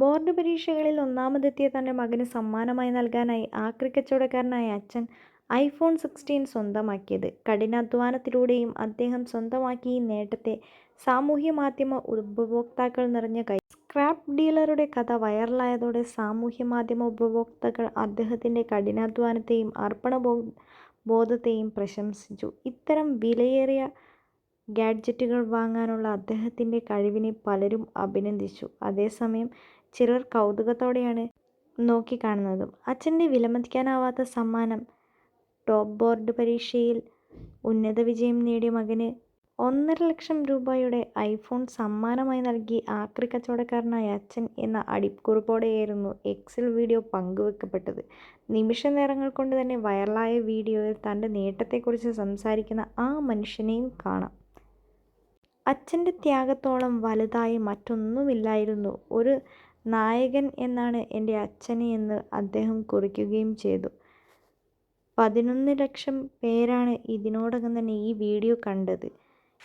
Board പരീക്ഷകളിൽ ഒന്നാമതെത്തിയ തന്റെ മകന് സമ്മാനമായി നൽകാനായി ആ ആക്രിക്കച്ചവടക്കാരനായ അച്ഛൻ ഐഫോൺ സിക്സ്റ്റീൻ സ്വന്തമാക്കിയത്. കഠിനാധ്വാനത്തിലൂടെയും അദ്ദേഹം സ്വന്തമാക്കിയ ഈ നേട്ടത്തെ സാമൂഹ്യ മാധ്യമ ഉപഭോക്താക്കൾ നിറഞ്ഞ കൈ സ്ക്രാപ്പ് ഡീലറുടെ കഥ വൈറലായതോടെ സാമൂഹ്യ മാധ്യമ ഉപഭോക്താക്കൾ അദ്ദേഹത്തിന്റെ കഠിനാധ്വാനത്തെയും അർപ്പണബോധത്തെയും പ്രശംസിച്ചു. ഇത്തരം വിലയേറിയ ഗാഡ്ജറ്റുകൾ വാങ്ങാനുള്ള അദ്ദേഹത്തിന്റെ കഴിവിനെ പലരും അഭിനന്ദിച്ചു. അതേസമയം ചിലർ കൗതുകത്തോടെയാണ് നോക്കിക്കാണുന്നതും. അച്ഛന്റെ വിലമതിക്കാനാവാത്ത സമ്മാനം ടോപ്പ് ബോർഡ് പരീക്ഷയിൽ ഉന്നത വിജയം നേടിയ മകന് ഒന്നര ലക്ഷം രൂപയുടെ ഐഫോൺ സമ്മാനമായി നൽകി ആക്രിക്കച്ചവടക്കാരനായ അച്ഛൻ എന്ന അടിക്കുറിപ്പോടെയായിരുന്നു എക്സിൽ വീഡിയോ പങ്കുവെക്കപ്പെട്ടത്. നിമിഷനേരങ്ങൾ കൊണ്ട് തന്നെ വൈറലായ വീഡിയോയിൽ തന്റെ നേട്ടത്തെക്കുറിച്ച് സംസാരിക്കുന്ന ആ മനുഷ്യനെയും കാണാം. അച്ഛന്റെ ത്യാഗത്തോളം വലുതായി മറ്റൊന്നുമില്ലായിരുന്നു. ഒരു നായകൻ എന്നാണ് എന്റെ അച്ഛനെ എന്ന് അദ്ദേഹം കുറിക്കുകയും ചെയ്തു. പതിനൊന്ന് ലക്ഷം പേരാണ് ഇതിനോടകം തന്നെ ഈ വീഡിയോ കണ്ടത്.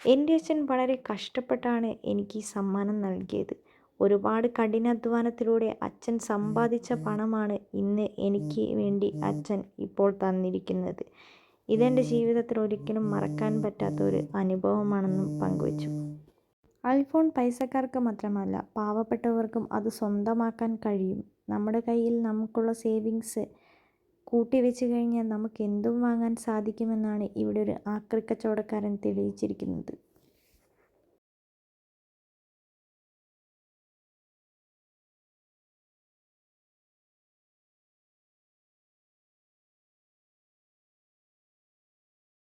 എന്റെ അച്ഛൻ വളരെ കഷ്ടപ്പെട്ടാണ് എനിക്ക് ഈ സമ്മാനം നൽകിയത്. ഒരുപാട് കഠിനാധ്വാനത്തിലൂടെ അച്ഛൻ സമ്പാദിച്ച പണമാണ് ഇന്ന് എനിക്ക് വേണ്ടി അച്ഛൻ ഇപ്പോൾ തന്നിരിക്കുന്നത്. ഇതെന്റെ ജീവിതത്തിൽ ഒരിക്കലും മറക്കാൻ പറ്റാത്ത ഒരു അനുഭവമാണെന്നും പങ്കുവച്ചു. ഐഫോൺ പൈസക്കാർക്ക് മാത്രമല്ല പാവപ്പെട്ടവർക്കും അത് സ്വന്തമാക്കാൻ കഴിയും. നമ്മുടെ കയ്യിൽ നമുക്കുള്ള സേവിങ്സ് കൂട്ടിവെച്ച് കഴിഞ്ഞാൽ നമുക്ക് എന്തും വാങ്ങാൻ സാധിക്കുമെന്നാണ് ഇവിടെ ഒരു ആക്രിക്കച്ചവടക്കാരൻ തെളിയിച്ചിരിക്കുന്നത്.